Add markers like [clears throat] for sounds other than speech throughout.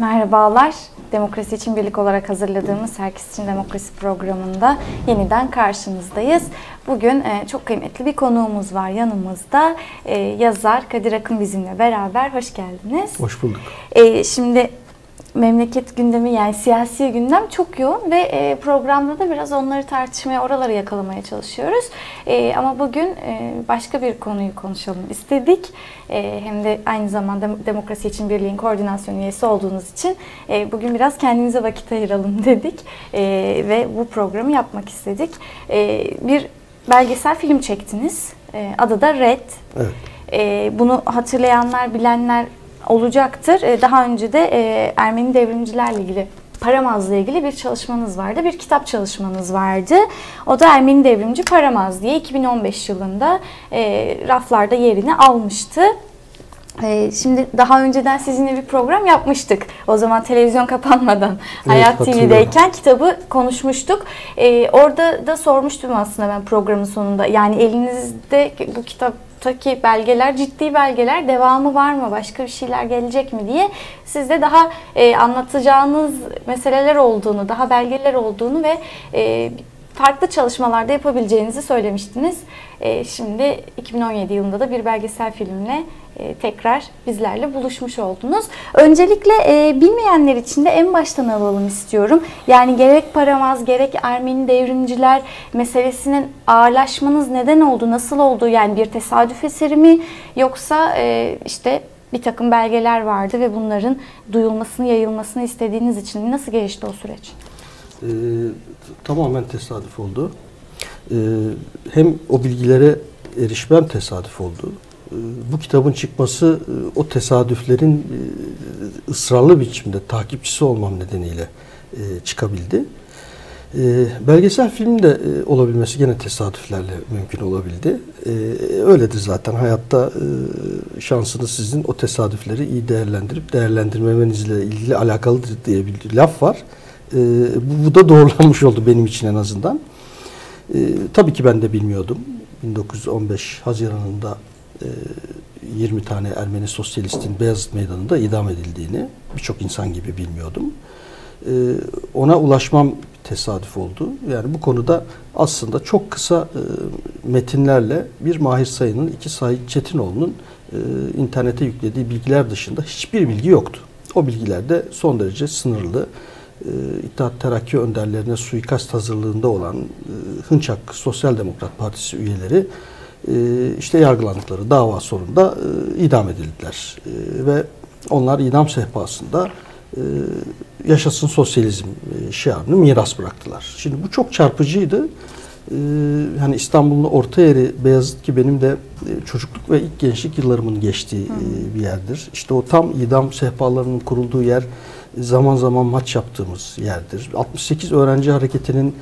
Merhabalar. Demokrasi için Birlik olarak hazırladığımız Herkes için Demokrasi programında yeniden karşınızdayız. Bugün e, çok kıymetli bir konuğumuz var yanımızda. E, yazar Kadir Akın bizimle beraber. Hoş geldiniz. Hoş bulduk. E, şimdi memleket gündemi yani siyasi gündem çok yoğun ve e, programda da biraz onları tartışmaya, oraları yakalamaya çalışıyoruz. E, ama bugün e, başka bir konuyu konuşalım istedik. E, hem de aynı zamanda Demokrasi için Birliğin koordinasyon üyesi olduğunuz için e, bugün biraz kendimize vakit ayıralım [laughs] dedik e, ve bu programı yapmak istedik. E, bir belgesel film çektiniz. E, adı da Red. Evet. E, bunu hatırlayanlar, bilenler olacaktır. E, daha önce de e, Ermeni devrimcilerle ilgili Paramaz'la ilgili bir çalışmanız vardı. Bir kitap çalışmanız vardı. O da Ermeni Devrimci Paramaz diye 2015 yılında e, raflarda yerini almıştı. E, şimdi daha önceden sizinle bir program yapmıştık. O zaman televizyon kapanmadan evet, Hayat TV'deyken kitabı konuşmuştuk. E, orada da sormuştum aslında ben programın sonunda. Yani elinizde bu kitap Taki belgeler ciddi belgeler devamı var mı? Başka bir şeyler gelecek mi diye sizde daha e, anlatacağınız meseleler olduğunu daha belgeler olduğunu ve e, farklı çalışmalarda yapabileceğinizi söylemiştiniz. E, şimdi 2017 yılında da bir belgesel filmle e, tekrar bizlerle buluşmuş oldunuz. Öncelikle e, bilmeyenler için de en baştan alalım istiyorum. Yani gerek Paramaz gerek Ermeni devrimciler meselesinin ağırlaşmanız neden oldu, nasıl oldu? Yani bir tesadüf eseri mi yoksa e, işte bir takım belgeler vardı ve bunların duyulmasını, yayılmasını istediğiniz için? Nasıl gelişti o süreç? Ee, tamamen tesadüf oldu. Ee, hem o bilgilere erişmem tesadüf oldu. Ee, bu kitabın çıkması e, o tesadüflerin e, ısrarlı biçimde takipçisi olmam nedeniyle e, çıkabildi. Belgesel film de olabilmesi gene tesadüflerle mümkün olabildi. Öyledir zaten hayatta şansınız sizin o tesadüfleri iyi değerlendirip değerlendirmemenizle ilgili alakalıdır diye bir laf var. Bu da doğrulanmış oldu benim için en azından. Tabii ki ben de bilmiyordum. 1915 Haziran'ında 20 e, tane Ermeni sosyalistin Beyazıt Meydanı'nda idam edildiğini birçok insan gibi bilmiyordum. E, ona ulaşmam tesadüf oldu. Yani bu konuda aslında çok kısa e, metinlerle bir Mahir Sayın'ın, iki Sait Çetinoğlu'nun internete yüklediği bilgiler dışında hiçbir bilgi yoktu. O bilgiler de son derece sınırlı. İttihat Terakki önderlerine suikast hazırlığında olan Hınçak Sosyal Demokrat Partisi üyeleri e, işte yargılandıkları dava sonunda e, idam edildiler. E, ve onlar idam sehpasında yaşasın sosyalizm şiarını miras bıraktılar. Şimdi bu çok çarpıcıydı. Hani İstanbul'un orta yeri Beyazıt ki benim de çocukluk ve ilk gençlik yıllarımın geçtiği bir yerdir. İşte o tam idam sehpalarının kurulduğu yer zaman zaman maç yaptığımız yerdir. 68 öğrenci hareketinin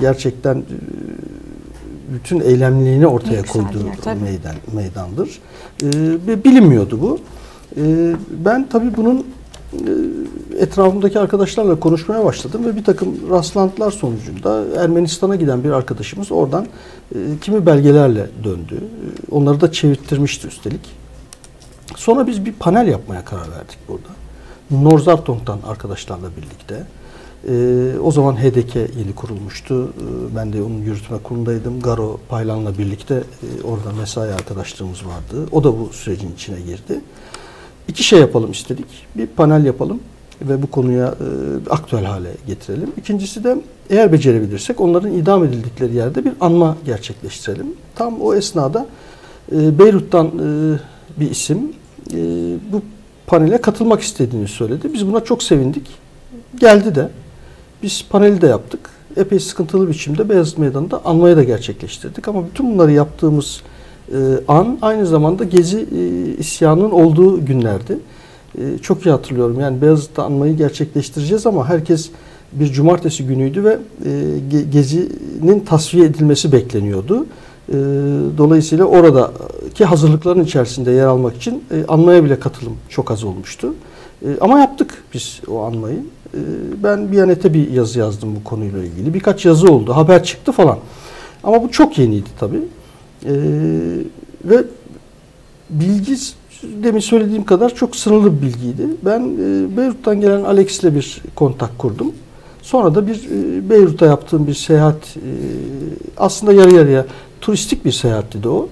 gerçekten bütün eylemliliğini ortaya koyduğu meydan, meydandır. E, bilinmiyordu bu. E, ben tabii bunun e, etrafımdaki arkadaşlarla konuşmaya başladım ve bir takım rastlantılar sonucunda Ermenistan'a giden bir arkadaşımız oradan e, kimi belgelerle döndü. E, onları da çevirttirmişti üstelik. Sonra biz bir panel yapmaya karar verdik burada. Norzartong'dan arkadaşlarla birlikte. E, o zaman HDK yeni kurulmuştu. E, ben de onun yürütme kurulundaydım. Garo Paylan'la birlikte e, orada mesai arkadaşlığımız vardı. O da bu sürecin içine girdi. İki şey yapalım istedik. Bir panel yapalım ve bu konuya e, aktüel hale getirelim. İkincisi de eğer becerebilirsek onların idam edildikleri yerde bir anma gerçekleştirelim. Tam o esnada e, Beyrut'tan e, bir isim e, bu panele katılmak istediğini söyledi. Biz buna çok sevindik. Geldi de. Biz paneli de yaptık. Epey sıkıntılı biçimde Beyazıt Meydanı'nda anmayı da gerçekleştirdik. Ama bütün bunları yaptığımız e, an aynı zamanda Gezi e, isyanının olduğu günlerdi. E, çok iyi hatırlıyorum. Yani Beyazıt'ta anmayı gerçekleştireceğiz ama herkes bir cumartesi günüydü ve e, Gezi'nin tasfiye edilmesi bekleniyordu. E, dolayısıyla oradaki hazırlıkların içerisinde yer almak için e, anmaya bile katılım çok az olmuştu. E, ama yaptık biz o anmayı. E, ben Biyanet'e bir yazı yazdım bu konuyla ilgili. Birkaç yazı oldu, haber çıktı falan. Ama bu çok yeniydi tabii. E, ve bilgi demin söylediğim kadar çok sınırlı bir bilgiydi. Ben e, Beyrut'tan gelen Alex ile bir kontak kurdum. Sonra da bir e, Beyrut'a yaptığım bir seyahat e, aslında yarı yarıya turistik bir seyahatti de o.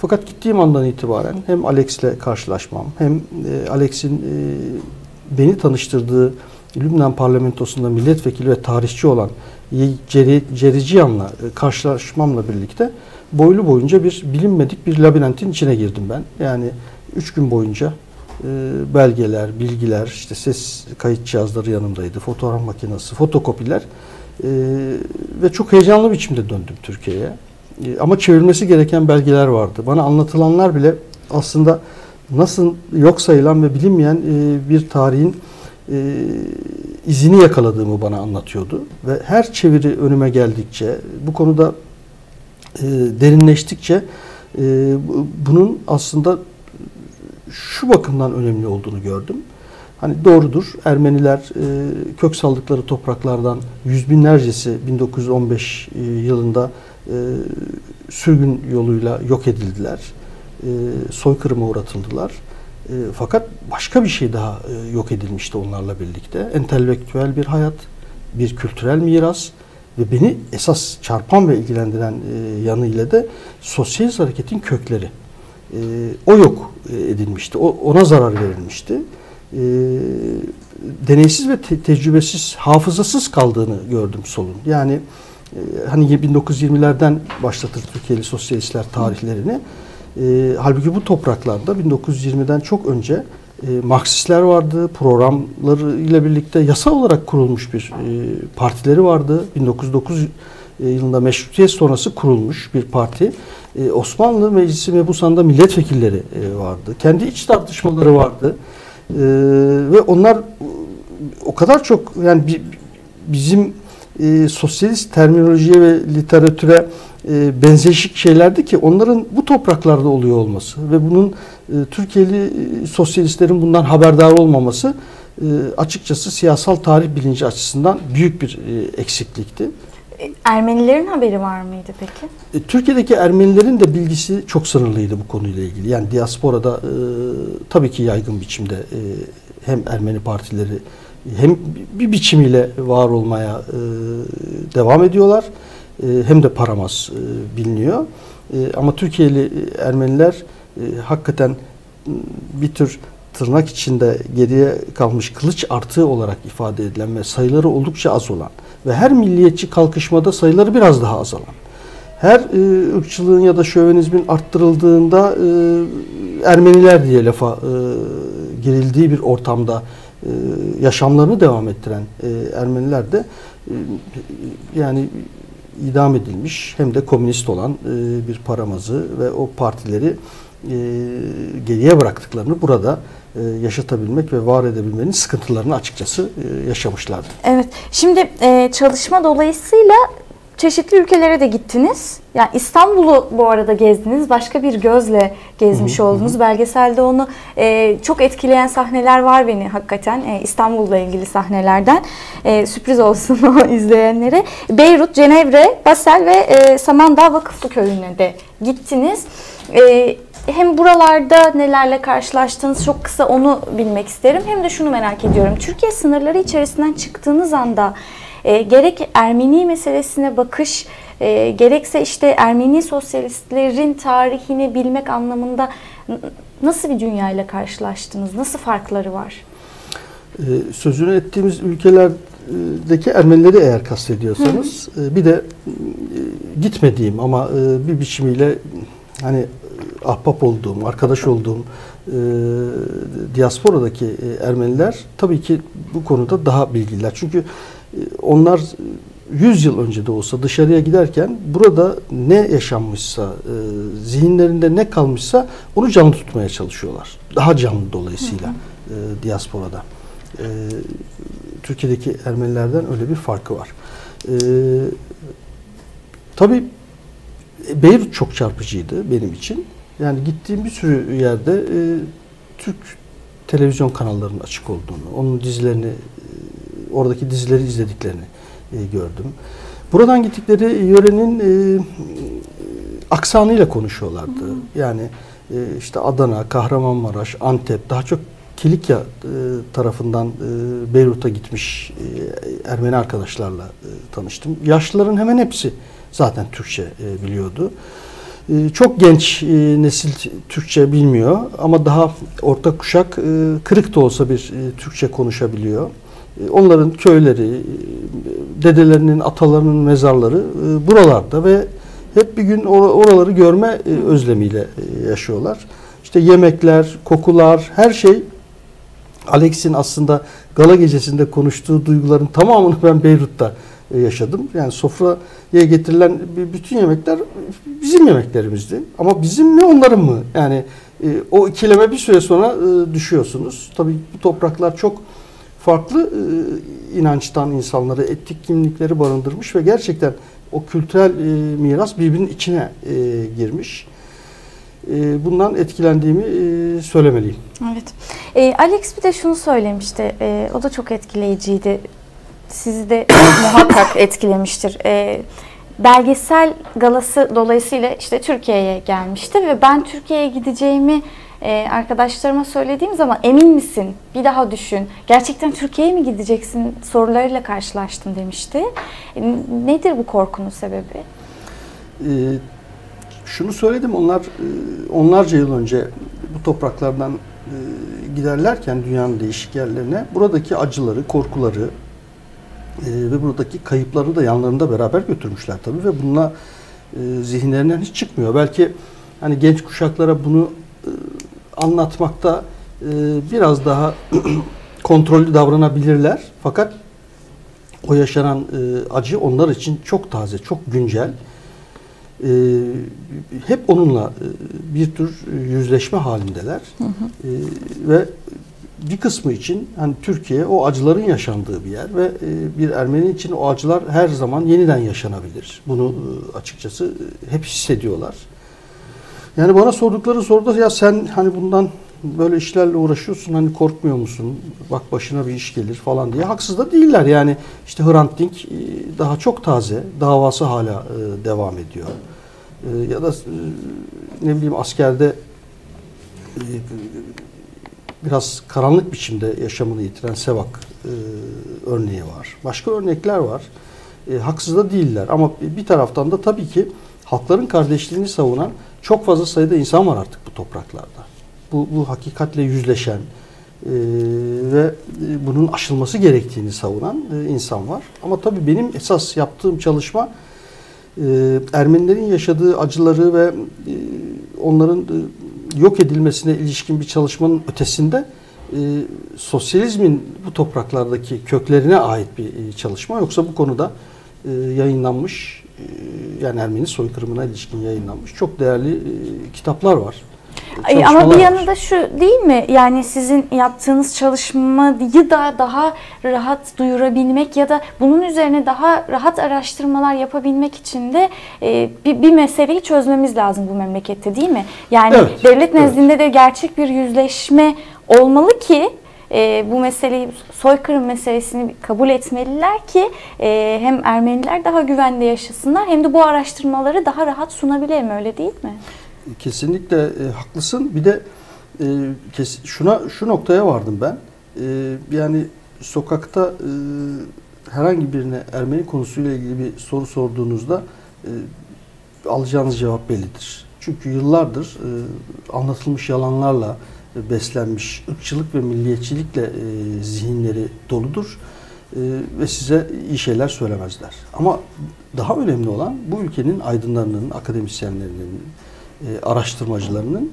Fakat gittiğim andan itibaren hem Alex ile karşılaşmam hem e, Alex'in e, beni tanıştırdığı Lübnan parlamentosunda milletvekili ve tarihçi olan Ceri, Cericiyan'la e, karşılaşmamla birlikte boylu boyunca bir bilinmedik bir labirentin içine girdim ben. Yani üç gün boyunca belgeler, bilgiler, işte ses kayıt cihazları yanımdaydı, fotoğraf makinesi, fotokopiler ve çok heyecanlı biçimde döndüm Türkiye'ye. E, ama çevrilmesi gereken belgeler vardı. Bana anlatılanlar bile aslında nasıl yok sayılan ve bilinmeyen e, bir tarihin e, izini yakaladığımı bana anlatıyordu. Ve her çeviri önüme geldikçe, bu konuda derinleştikçe bunun aslında şu bakımdan önemli olduğunu gördüm. Hani doğrudur Ermeniler kök saldıkları topraklardan yüz binlercesi 1915 e, yılında e, sürgün yoluyla yok edildiler. E, soykırıma uğratıldılar. E, fakat başka bir şey daha e, yok edilmişti onlarla birlikte. Entelektüel bir hayat, bir kültürel miras ve beni esas çarpan ve ilgilendiren e, yanıyla da sosyalist hareketin kökleri. E, o yok e, edilmişti, o, ona zarar verilmişti. E, deneysiz ve te- tecrübesiz, hafızasız kaldığını gördüm solun. Yani hani 1920'lerden başlatır Türkiye'li sosyalistler tarihlerini. E, halbuki bu topraklarda 1920'den çok önce e, Marksistler vardı, programları ile birlikte yasa olarak kurulmuş bir e, partileri vardı. 1909 e, yılında meşrutiyet sonrası kurulmuş bir parti. E, Osmanlı Meclisi Mebusan'da milletvekilleri e, vardı. Kendi iç tartışmaları vardı. E, ve onlar o kadar çok yani bi, bizim e, sosyalist terminolojiye ve literatüre e, benzeşik şeylerdi ki onların bu topraklarda oluyor olması ve bunun e, Türkiye'li e, sosyalistlerin bundan haberdar olmaması e, açıkçası siyasal tarih bilinci açısından büyük bir e, eksiklikti. Ermenilerin haberi var mıydı peki? E, Türkiye'deki Ermenilerin de bilgisi çok sınırlıydı bu konuyla ilgili. Yani diasporada e, tabii ki yaygın biçimde e, hem Ermeni partileri hem bir biçimiyle var olmaya e, devam ediyorlar e, hem de paramaz e, biliniyor. E, ama Türkiye'li Ermeniler e, hakikaten bir tür tırnak içinde geriye kalmış kılıç artığı olarak ifade edilen ve sayıları oldukça az olan ve her milliyetçi kalkışmada sayıları biraz daha azalan. Her e, ırkçılığın ya da şövenizmin arttırıldığında e, Ermeniler diye lafa e, girildiği bir ortamda e, yaşamlarını devam ettiren e, Ermeniler de e, yani idam edilmiş hem de komünist olan bir paramazı ve o partileri geriye bıraktıklarını burada yaşatabilmek ve var edebilmenin sıkıntılarını açıkçası yaşamışlardı. Evet. Şimdi çalışma dolayısıyla çeşitli ülkelere de gittiniz. Yani İstanbul'u bu arada gezdiniz. Başka bir gözle gezmiş oldunuz. Belgeselde onu e, çok etkileyen sahneler var beni hakikaten. E, İstanbul'la ilgili sahnelerden. E, sürpriz olsun [laughs] o izleyenlere. Beyrut, Cenevre, Basel ve e, Samandağ Vakıflı Köyü'ne de gittiniz. E, hem buralarda nelerle karşılaştınız çok kısa onu bilmek isterim. Hem de şunu merak ediyorum. Türkiye sınırları içerisinden çıktığınız anda e, gerek Ermeni meselesine bakış, e, gerekse işte Ermeni sosyalistlerin tarihini bilmek anlamında nasıl bir dünyayla karşılaştınız? Nasıl farkları var? Ee, sözünü ettiğimiz ülkelerdeki Ermenileri eğer kastediyorsanız e, bir de e, gitmediğim ama e, bir biçimiyle hani ahbap olduğum, arkadaş olduğum e, diasporadaki e, Ermeniler tabii ki bu konuda daha bilgililer. Çünkü e, onlar 100 yıl önce de olsa dışarıya giderken burada ne yaşanmışsa, e, zihinlerinde ne kalmışsa onu canlı tutmaya çalışıyorlar. Daha canlı dolayısıyla e, diasporada. E, Türkiye'deki Ermenilerden öyle bir farkı var. E, tabii Beyrut çok çarpıcıydı benim için. Yani gittiğim bir sürü yerde e, Türk televizyon kanallarının açık olduğunu, onun dizilerini, e, oradaki dizileri izlediklerini e, gördüm. Buradan gittikleri yörenin e, aksanıyla konuşuyorlardı. Yani e, işte Adana, Kahramanmaraş, Antep daha çok Kilikya e, tarafından e, Beyrut'a gitmiş e, Ermeni arkadaşlarla e, tanıştım. Yaşlıların hemen hepsi zaten Türkçe e, biliyordu. E, çok genç e, nesil Türkçe bilmiyor ama daha orta kuşak e, kırık da olsa bir e, Türkçe konuşabiliyor. E, onların köyleri, e, dedelerinin, atalarının mezarları e, buralarda ve hep bir gün or- oraları görme özlemiyle yaşıyorlar. İşte yemekler, kokular, her şey Alex'in aslında gala gecesinde konuştuğu duyguların tamamını [laughs] ben Beyrut'ta yaşadım. Yani sofraya getirilen bütün yemekler bizim yemeklerimizdi. Ama bizim mi onların mı? Yani o ikileme bir süre sonra düşüyorsunuz. Tabii bu topraklar çok farklı e, inançtan insanları, etnik kimlikleri barındırmış ve gerçekten o kültürel e, miras birbirinin içine e, girmiş. Bundan etkilendiğimi söylemeliyim. Evet. Alex bir de şunu söylemişti. O da çok etkileyiciydi. Sizi de [coughs] muhakkak etkilemiştir. Belgesel galası dolayısıyla işte Türkiye'ye gelmişti ve ben Türkiye'ye gideceğimi e, arkadaşlarıma söylediğim zaman emin misin? Bir daha düşün. Gerçekten Türkiye'ye mi gideceksin sorularıyla karşılaştım demişti. E, nedir bu korkunun sebebi? Ee, şunu söyledim onlar e, onlarca yıl önce bu topraklardan e, giderlerken dünyanın değişik yerlerine buradaki acıları, korkuları e, ve buradaki kayıpları da yanlarında beraber götürmüşler tabii ve bununla e, zihinlerinden hiç çıkmıyor. Belki hani genç kuşaklara bunu e, anlatmakta e, biraz daha [clears throat] kontrollü davranabilirler. Fakat o yaşanan e, acı onlar için çok taze, çok güncel. E, hep onunla e, bir tür yüzleşme halindeler. E, ve bir kısmı için hani Türkiye o acıların yaşandığı bir yer ve e, bir Ermeni için o acılar her zaman yeniden yaşanabilir. Bunu e, açıkçası e, hep hissediyorlar. Yani bana sordukları soruda ya sen hani bundan böyle işlerle uğraşıyorsun hani korkmuyor musun? Bak başına bir iş gelir falan diye. Haksız da değiller yani. işte Hrant Dink e, daha çok taze. Davası hala e, devam ediyor. E, Ya da ne bileyim askerde biraz karanlık biçimde yaşamını yitiren Sevak örneği var. Başka örnekler var. Haksız da değiller ama bir taraftan da tabii ki halkların kardeşliğini savunan çok fazla sayıda insan var artık bu topraklarda. Bu, bu hakikatle yüzleşen e, ve e, bunun aşılması gerektiğini savunan e, insan var. Ama tabii benim esas yaptığım çalışma e, Ermenilerin yaşadığı acıları ve e, onların e, yok edilmesine ilişkin bir çalışmanın ötesinde e, sosyalizmin bu topraklardaki köklerine ait bir e, çalışma. Yoksa bu konuda e, yayınlanmış e, yani Ermeni soykırımına ilişkin yayınlanmış çok değerli e, kitaplar var. Ay, ama bir var. yanında şu değil mi? Yani sizin yaptığınız çalışmayı da daha rahat duyurabilmek ya da bunun üzerine daha rahat araştırmalar yapabilmek için de e, bir, bir meseleyi çözmemiz lazım bu memlekette değil mi? Yani Evet, devlet evet. nezdinde de gerçek bir yüzleşme olmalı ki e, bu meseleyi soykırım meselesini kabul etmeliler ki e, hem Ermeniler daha güvende yaşasınlar hem de bu araştırmaları daha rahat sunabilelim öyle değil mi? Kesinlikle e, haklısın. Bir de e, kes, şuna şu noktaya vardım ben. E, yani sokakta e, herhangi birine Ermeni konusuyla ilgili bir soru sorduğunuzda e, alacağınız cevap bellidir. Çünkü yıllardır e, anlatılmış yalanlarla beslenmiş ırkçılık ve milliyetçilikle e, zihinleri doludur e, ve size iyi şeyler söylemezler. Ama daha önemli olan bu ülkenin aydınlarının, akademisyenlerinin, e, araştırmacılarının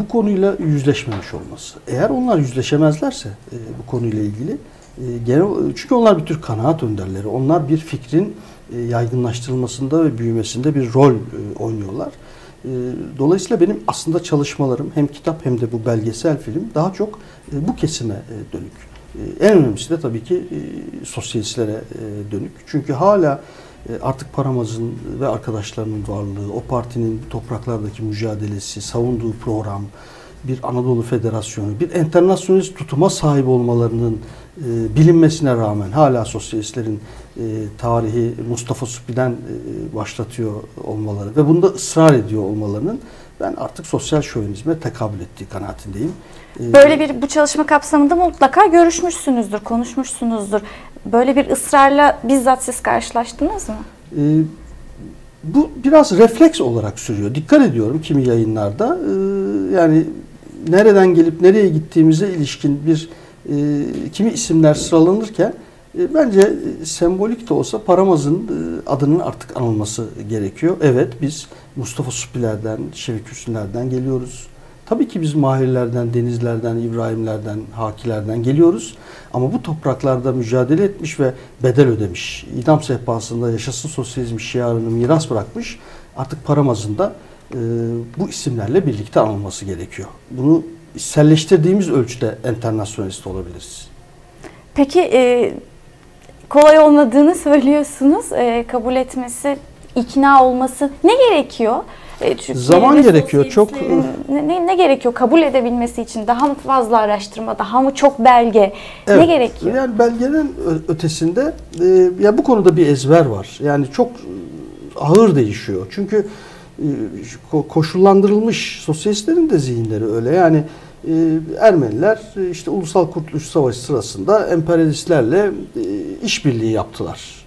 bu konuyla yüzleşmemiş olması. Eğer onlar yüzleşemezlerse bu konuyla ilgili genel çünkü onlar bir tür kanaat önderleri. Onlar bir fikrin yaygınlaştırılmasında ve büyümesinde bir rol oynuyorlar. E, Dolayısıyla benim aslında çalışmalarım hem kitap hem de bu belgesel film daha çok e, bu kesime e, dönük. E, En önemlisi de tabii ki sosyalistlere dönük. Çünkü hala artık Paramaz'ın ve arkadaşlarının varlığı, o partinin topraklardaki mücadelesi, savunduğu program bir Anadolu Federasyonu, bir enternasyonist tutuma sahip olmalarının e, bilinmesine rağmen hala sosyalistlerin e, tarihi Mustafa Supi'den e, başlatıyor olmaları ve bunda ısrar ediyor olmalarının ben artık sosyal şövenizme tekabül ettiği kanaatindeyim. E, Böyle bir bu çalışma kapsamında mutlaka görüşmüşsünüzdür, konuşmuşsunuzdur. Böyle bir ısrarla bizzat siz karşılaştınız mı? E, bu biraz refleks olarak sürüyor. Dikkat ediyorum kimi yayınlarda. E, yani nereden gelip nereye gittiğimize ilişkin bir e, kimi isimler sıralanırken e, bence sembolik de olsa Paramaz'ın e, adının artık anılması gerekiyor. Evet biz Mustafa Supilerden, Şevik Hüsnülerden geliyoruz. Tabii ki biz Mahirlerden, Denizlerden, İbrahimlerden, Hakilerden geliyoruz. Ama bu topraklarda mücadele etmiş ve bedel ödemiş. İdam sehpasında yaşasın sosyalizm şiarını miras bırakmış. Artık Paramaz'ın da e, bu isimlerle birlikte anılması gerekiyor. Bunu içselleştirdiğimiz ölçüde enternasyonist olabiliriz. Peki e, kolay olmadığını söylüyorsunuz. E, kabul etmesi, ikna olması ne gerekiyor? E, çünkü Zaman gerekiyor. Çok ne, ne, ne gerekiyor kabul edebilmesi için? Daha mı fazla araştırma, daha mı çok belge? Evet, ne gerekiyor? Yani belgenin ötesinde e, ya bu konuda bir ezber var. Yani çok ağır değişiyor. Çünkü e, koşullandırılmış sosyalistlerin de zihinleri öyle. Yani e, Ermeniler e, işte Ulusal Kurtuluş Savaşı sırasında emperyalistlerle işbirliği yaptılar.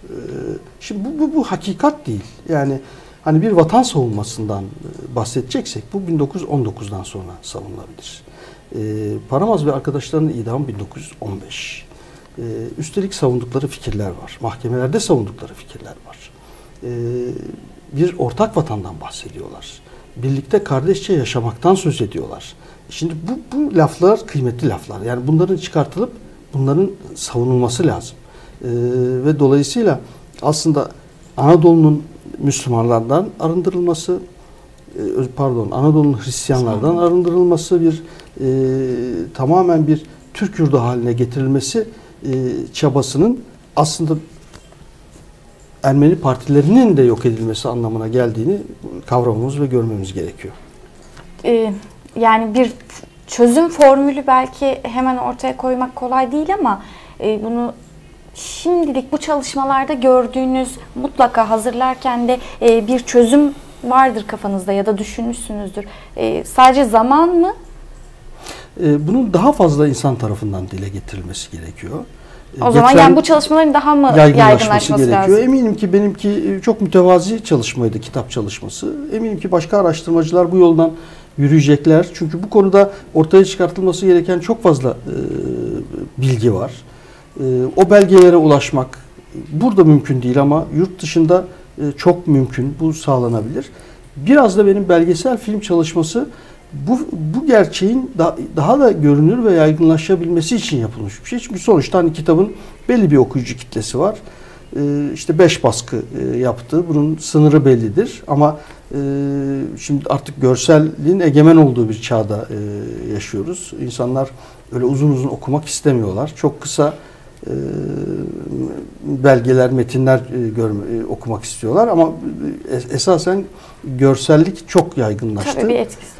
Şimdi bu, bu, bu hakikat değil. Yani hani bir vatan savunmasından bahsedeceksek bu 1919'dan sonra savunulabilir. Paramaz ve arkadaşlarının idamı 1915. Üstelik savundukları fikirler var. Mahkemelerde savundukları fikirler var. Bir ortak vatandan bahsediyorlar. Birlikte kardeşçe yaşamaktan söz ediyorlar. Şimdi bu, bu laflar kıymetli laflar. Yani bunların çıkartılıp bunların savunulması lazım. Ee, ve dolayısıyla aslında Anadolu'nun Müslümanlardan arındırılması, e, pardon Anadolu'nun Hristiyanlardan arındırılması bir e, tamamen bir Türk yurdu haline getirilmesi e, çabasının aslında Ermeni partilerinin de yok edilmesi anlamına geldiğini kavramamız ve görmemiz gerekiyor. Ee, yani bir çözüm formülü belki hemen ortaya koymak kolay değil ama e, bunu şimdilik bu çalışmalarda gördüğünüz mutlaka hazırlarken de e, bir çözüm vardır kafanızda ya da düşünmüşsünüzdür. E, sadece zaman mı? E, bunun daha fazla insan tarafından dile getirilmesi gerekiyor. O zaman yani bu çalışmaların daha mı yaygınlaşması, yaygınlaşması gerekiyor? Lazım? Eminim ki benimki çok mütevazi çalışmaydı kitap çalışması. Eminim ki başka araştırmacılar bu yoldan yürüyecekler. Çünkü bu konuda ortaya çıkartılması gereken çok fazla e, bilgi var. E, o belgelere ulaşmak burada mümkün değil ama yurt dışında e, çok mümkün. Bu sağlanabilir. Biraz da benim belgesel film çalışması bu, bu gerçeğin da, daha da görünür ve yaygınlaşabilmesi için yapılmış bir şey. Çünkü sonuçta hani kitabın belli bir okuyucu kitlesi var. Ee, işte beş baskı e, yaptı. Bunun sınırı bellidir. Ama e, şimdi artık görselliğin egemen olduğu bir çağda e, yaşıyoruz. İnsanlar öyle uzun uzun okumak istemiyorlar. Çok kısa belgeler, metinler e, görme, e, okumak istiyorlar ama esasen görsellik çok yaygınlaştı. Tabii bir etkisi.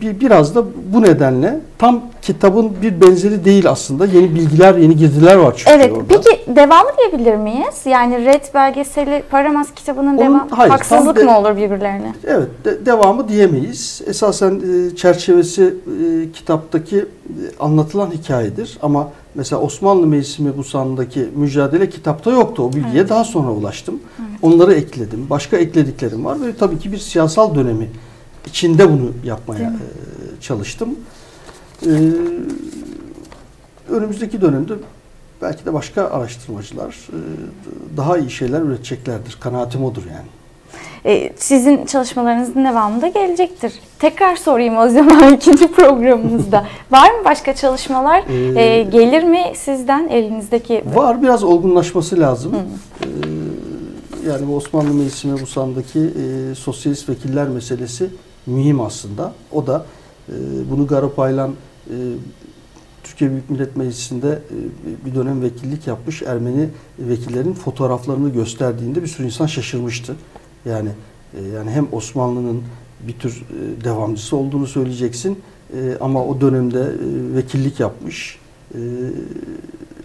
Bir, biraz da bu nedenle tam kitabın bir benzeri değil aslında. Yeni bilgiler, yeni girdiler var çünkü evet, orada. Peki devamı diyebilir miyiz? Yani Red belgeseli Paramaz kitabının devamı haksızlık de, mı olur birbirlerine? Evet, de, devamı diyemeyiz. Esasen e, çerçevesi e, kitaptaki e, anlatılan hikayedir ama Mesela Osmanlı Meclisi Busan'daki mücadele kitapta yoktu. O bilgiye evet. daha sonra ulaştım. Evet. Onları ekledim. Başka eklediklerim var ve tabii ki bir siyasal dönemi içinde bunu yapmaya e, çalıştım. Ee, önümüzdeki dönemde belki de başka araştırmacılar e, daha iyi şeyler üreteceklerdir. Kanaatim odur yani. E, sizin çalışmalarınızın devamında gelecektir. Tekrar sorayım o zaman [laughs] ikinci programımızda. var mı başka çalışmalar? Ee, e, gelir mi sizden elinizdeki? Var biraz olgunlaşması lazım. Ee, yani bu Osmanlı Meclisi Mebusan'daki e, sosyalist vekiller meselesi mühim aslında. O da e, bunu Garapaylan e, Türkiye Büyük Millet Meclisi'nde e, bir dönem vekillik yapmış Ermeni vekillerin fotoğraflarını gösterdiğinde bir sürü insan şaşırmıştı. Yani e, yani hem Osmanlı'nın bir tür e, devamcısı olduğunu söyleyeceksin E, ama o dönemde vekillik yapmış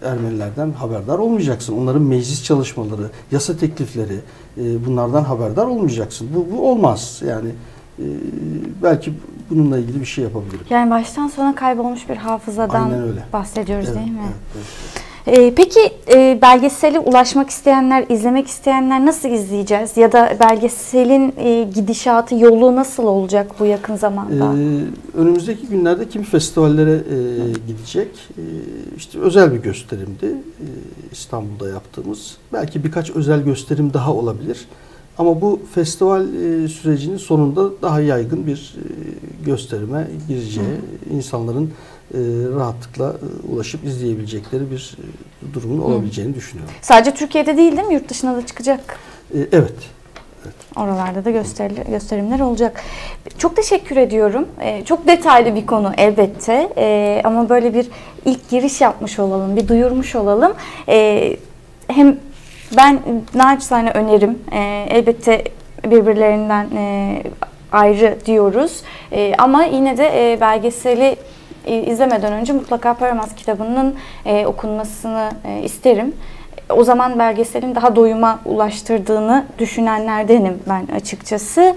Ermenilerden haberdar olmayacaksın. Onların meclis çalışmaları, yasa teklifleri bunlardan haberdar olmayacaksın. Bu, bu olmaz. Yani belki bununla ilgili bir şey yapabilirim. Yani baştan sona kaybolmuş bir hafızadan bahsediyoruz Evet, değil mi? evet, evet. Ee, peki e, belgeseli ulaşmak isteyenler, izlemek isteyenler nasıl izleyeceğiz? Ya da belgeselin e, gidişatı, yolu nasıl olacak bu yakın zamanda? Ee, önümüzdeki günlerde kimi festivallere e, gidecek. E, işte özel bir gösterimdi e, İstanbul'da yaptığımız. Belki birkaç özel gösterim daha olabilir. Ama bu festival e, sürecinin sonunda daha yaygın bir e, gösterime gireceği, insanların e, rahatlıkla e, ulaşıp izleyebilecekleri bir e, durumun olabileceğini düşünüyorum. Sadece Türkiye'de değil değil mi? Yurt dışına da çıkacak. E, evet. Oralarda da gösterili, gösterimler olacak. Çok teşekkür ediyorum. Ee, çok detaylı bir konu elbette. Ee, ama böyle bir ilk giriş yapmış olalım, bir duyurmuş olalım. Ee, hem ben naçizane önerim. Ee, elbette birbirlerinden e, ayrı diyoruz. Ee, ama yine de e, belgeseli e, izlemeden önce mutlaka Paramaz kitabının e, okunmasını e, isterim. O zaman belgeselin daha doyuma ulaştırdığını düşünenlerdenim ben açıkçası.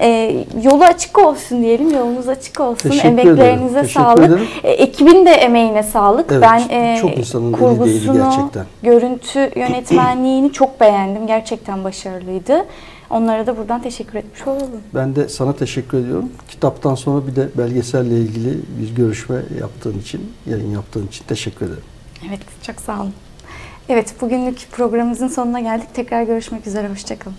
E, yolu açık olsun diyelim, yolunuz açık olsun. Teşekkür Emeklerinize ederim. Sağlık. ederim. E, ekibin de emeğine sağlık. Evet, ben e, çok insanın kurgusunu, gerçekten. görüntü yönetmenliğini çok beğendim. Gerçekten başarılıydı. Onlara da buradan teşekkür etmiş olalım. Ben de sana teşekkür ediyorum. Kitaptan sonra bir de belgeselle ilgili bir görüşme yaptığın için, yayın yaptığın için teşekkür ederim. Evet, çok sağ olun. Evet, bugünlük programımızın sonuna geldik. Tekrar görüşmek üzere. Hoşçakalın.